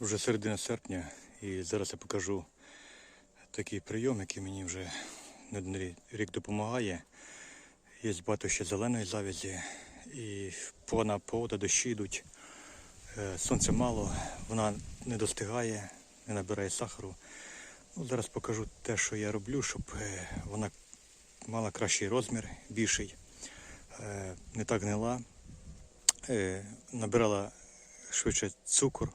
Вже середина серпня і зараз я покажу такий прийом, який мені вже не один рік допомагає. Є багато ще зеленої завязі і повна погода, дощі йдуть. Е, Сонця мало, вона не достигає, не набирає сахару. Ну, зараз покажу те, що я роблю, щоб е, вона мала кращий розмір, більший, е, не так гнила, набирала швидше цукор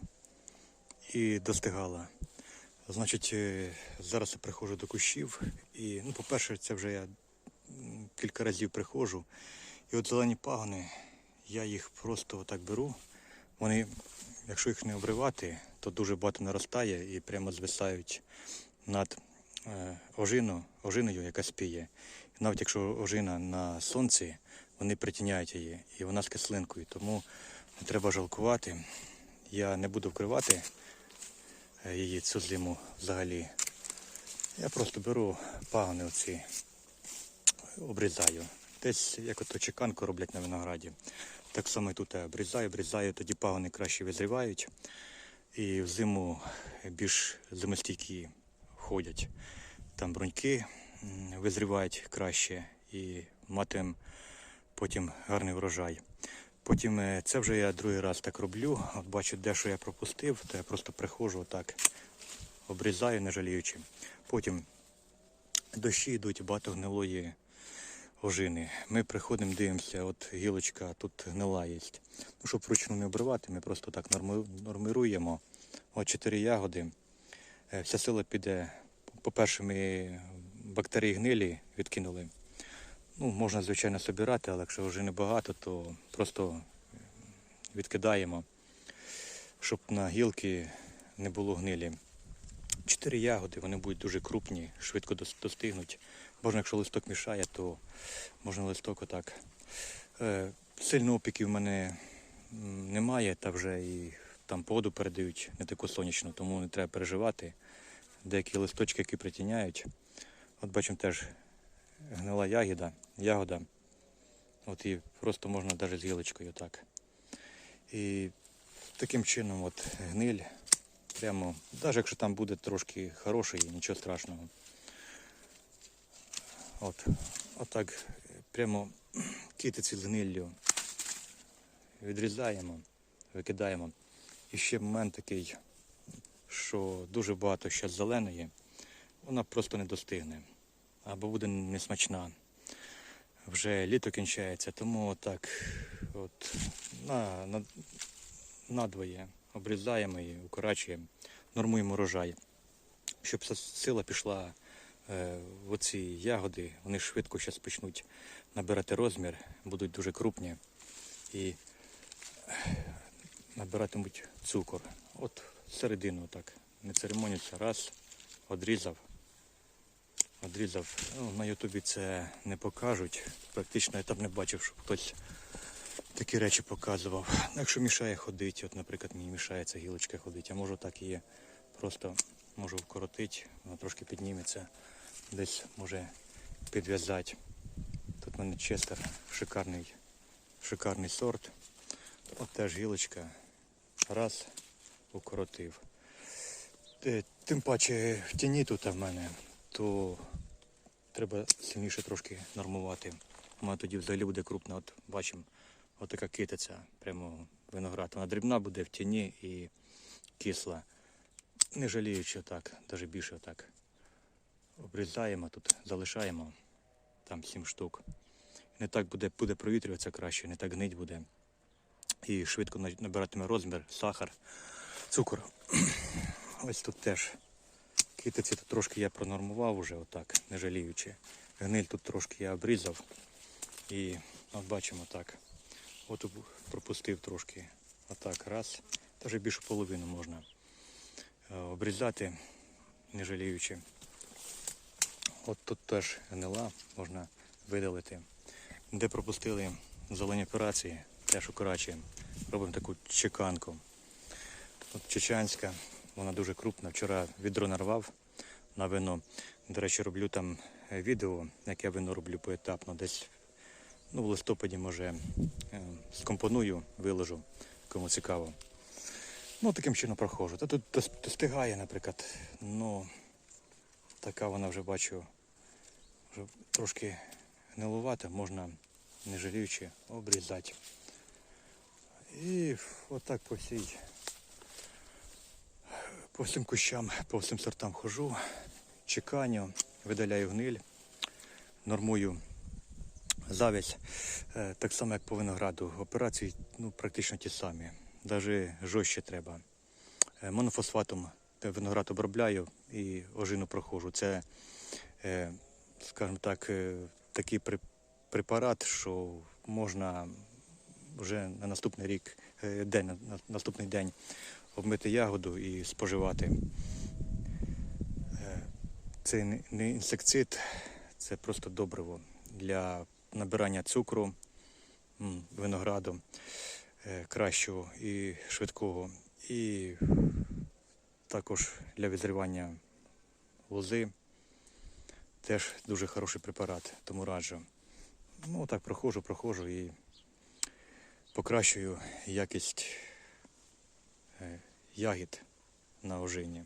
і достигала. Значить, е, зараз я приходжу до кущів і, ну, по-перше, це вже я кілька разів приходжу. І от зелені пагони, я їх просто отак беру. Вони, якщо їх не обривати, то дуже багато наростає і прямо звисають над е, ожину, ожиною, яка спіє. І навіть якщо ожина на сонці, вони притіняють її, і вона з кислинкою. Тому не треба жалкувати. Я не буду вкривати її цю зиму взагалі. Я просто беру пагони оці, обрізаю. Десь як ото чеканку роблять на винограді. Так само і тут я обрізаю, обрізаю, тоді пагони краще визрівають. І взиму більш зимостійкі ходять. Там бруньки визрівають краще і матимемо потім гарний врожай. Потім е, це вже я другий раз так роблю. От бачу, де що я пропустив, то я просто приходжу отак, обрізаю, не жаліючи. Потім дощі йдуть, багато гнилої ожини. Ми приходимо, дивимося, от гілочка тут гнила є. Ну, щоб вручну не обривати, ми просто так нормируємо. От чотири ягоди. Е, Вся сила піде. По-перше, ми бактерії гнилі відкинули. Ну, можна, звичайно, собирати, але якщо вже небагато, то просто відкидаємо, щоб на гілки не було гнилі. Чотири ягоди, вони будуть дуже крупні, швидко достигнуть. Можна, якщо листок мішає, то можна листок отак. Е, Сильно опіків в мене немає, та вже і там погоду передають не таку сонячну, тому не треба переживати. Деякі листочки, які притіняють. От бачимо теж гнила ягода, ягода. От і просто можна навіть з гілочкою так. І таким чином от гниль прямо, навіть якщо там буде трошки хороший, нічого страшного. От, отак прямо китиці з гниллю відрізаємо, викидаємо. І ще момент такий, що дуже багато ще зеленої, вона просто не достигне або буде несмачна. Вже літо кінчається, тому отак от на, на, надвоє обрізаємо і укорачуємо, нормуємо урожай. Щоб сила пішла е, в оці ягоди, вони швидко зараз почнуть набирати розмір, будуть дуже крупні і набиратимуть цукор. От середину так, не церемоніться, раз, одрізав. Одрізав. Ну, на Ютубі це не покажуть. Практично я там не бачив, щоб хтось такі речі показував. Якщо мішає ходити, от, наприклад, мені мішає ця гілочка ходити, я можу так її просто можу вкоротити, вона трошки підніметься, десь може підв'язати. Тут в мене честер, шикарний, шикарний сорт. От теж гілочка. Раз, укоротив. Е, Тим паче в тіні тут в мене, то треба сильніше трошки нормувати. Вона тоді взагалі буде крупна. От бачимо, от така китиця, прямо виноград. Вона дрібна буде в тіні і кисла. Не жаліючи отак, навіть більше отак. Обрізаємо тут, залишаємо там 7 штук. Не так буде, буде провітрюватися краще, не так гнить буде. І швидко набиратиме розмір, сахар, цукор. Ось тут теж китиці тут трошки я пронормував уже отак, не жаліючи. Гниль тут трошки я обрізав. І от бачимо так. От пропустив трошки. Отак, раз. Та більшу половину можна е, обрізати, не жаліючи. От тут теж гнила, можна видалити. Де пропустили зелені операції, теж укорачуємо. Робимо таку чеканку. От чечанська, вона дуже крупна. Вчора відро нарвав на вино. До речі, роблю там е, відео, як я вино роблю поетапно. Десь ну, в листопаді, може, е, скомпоную, виложу, кому цікаво. Ну, таким чином проходжу. Та тут достигає, наприклад. Ну, така вона вже бачу, вже трошки гнилувата, можна не жаліючи обрізати. І отак по всій, по всім кущам, по всім сортам хожу, чеканю, видаляю гниль, нормую завязь, Е, так само як по винограду. Операції ну, практично ті самі, навіть жорстче треба. Е, Монофосфатом виноград обробляю і ожину проходжу. Це, е, скажімо так, такий препарат, що можна вже на наступний рік, день, на наступний день обмити ягоду і споживати. Е, Це не- інсекцид, це просто добриво для набирання цукру, винограду е, кращого і швидкого. І також для відривання лози. Теж дуже хороший препарат, тому раджу. Ну, так проходжу, проходжу і покращую якість ягід на ожині.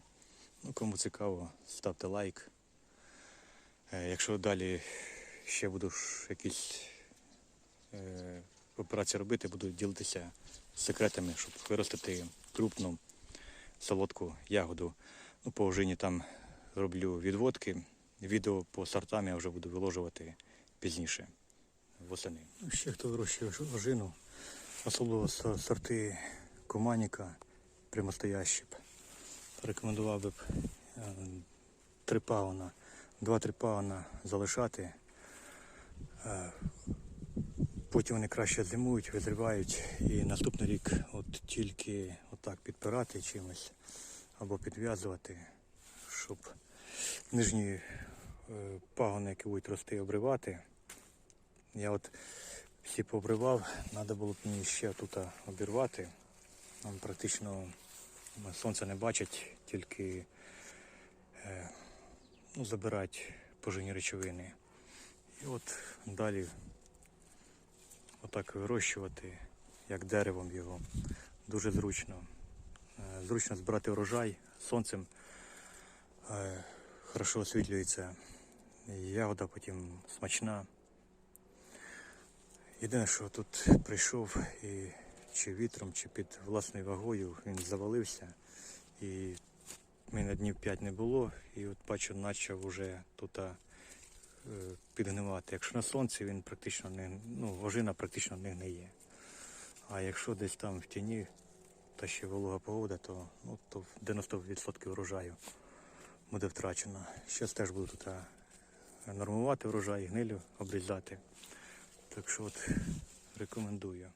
Ну, кому цікаво, ставте лайк. Е, Якщо далі ще буду якісь е, операції робити, буду ділитися секретами, щоб виростити крупну солодку ягоду. Ну, по ожині там роблю відводки. Відео по сортам я вже буду виложувати пізніше, восени. Ну, Ще хто вирощує ожину, особливо сорти Куманіка, прямостоящі б. Рекомендував би б е, три пауна, два-три пауна залишати. Е, Потім вони краще зимують, визрівають і наступний рік от тільки отак підпирати чимось або підв'язувати, щоб нижні е, пагони, які будуть рости, обривати. Я от всі пообривав, треба було б мені ще тут обірвати. Практично сонце не бачить, тільки е, ну, забирати поживні речовини. І от далі отак вирощувати, як деревом його. Дуже зручно. Е, Зручно збирати урожай сонцем. е, Хорошо освітлюється. Ягода потім смачна. Єдине, що тут прийшов і чи вітром, чи під власною вагою він завалився. І мене днів 5 не було. І от бачу, почав уже тут е, підгнивати. Якщо на сонці, він практично не ну, ожина практично не гниє. А якщо десь там в тіні та ще волога погода, то, ну, то 90% врожаю буде втрачено. Зараз теж буду тут е, нормувати врожай, гнилю обрізати. Так що от рекомендую.